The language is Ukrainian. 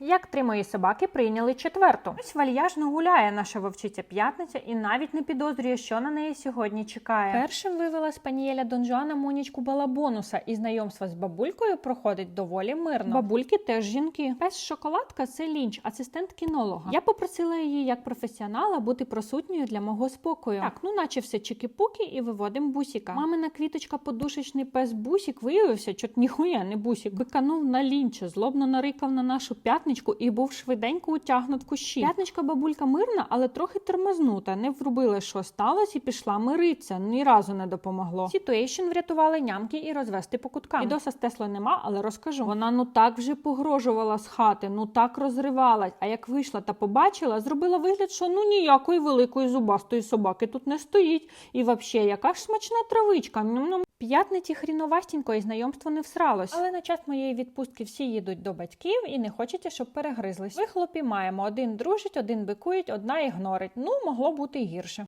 Як три мої собаки прийняли четверту. Ось вальяжно гуляє наша вовчиця п'ятниця і навіть не підозрює, що на неї сьогодні чекає. Першим вивела спанієля Донжуана Монічку Балабонуса, і знайомство з бабулькою проходить доволі мирно. Бабульки теж жінки. Пес шоколадка це лінч, асистент кінолога. Я попросила її як професіонала бути присутньою для мого спокою. Так, ну наче все чики-пуки і виводимо бусіка. Мамина квіточка подушечний пес бусік виявився, чот ніхуя не бусік. Биканув на лінча, злобно нарикав на нашу п'ятничку і був швиденько утягнут в кущі. П'ятничка бабулька мирна, але трохи тормознута. Не врубила, що сталося, і пішла миритися. Ні разу не допомогло. Ситуейшн врятували нямки і розвести по куткам. Відоса з Теслою нема, але розкажу. Вона ну так вже погрожувала з хати, ну так розривалась. А як вийшла та побачила, зробила вигляд, що ну ніякої великої зубастої собаки тут не стоїть. І вообще, яка ж смачна травичка. П'ятниці хріновастінько і знайомство не всралось. Але на час моєї відпустки всі їдуть до батьків і не хочеться, щоб перегризлись. Вихлопі маємо один дружить, один бикують, одна ігнорить. Ну, могло бути гірше.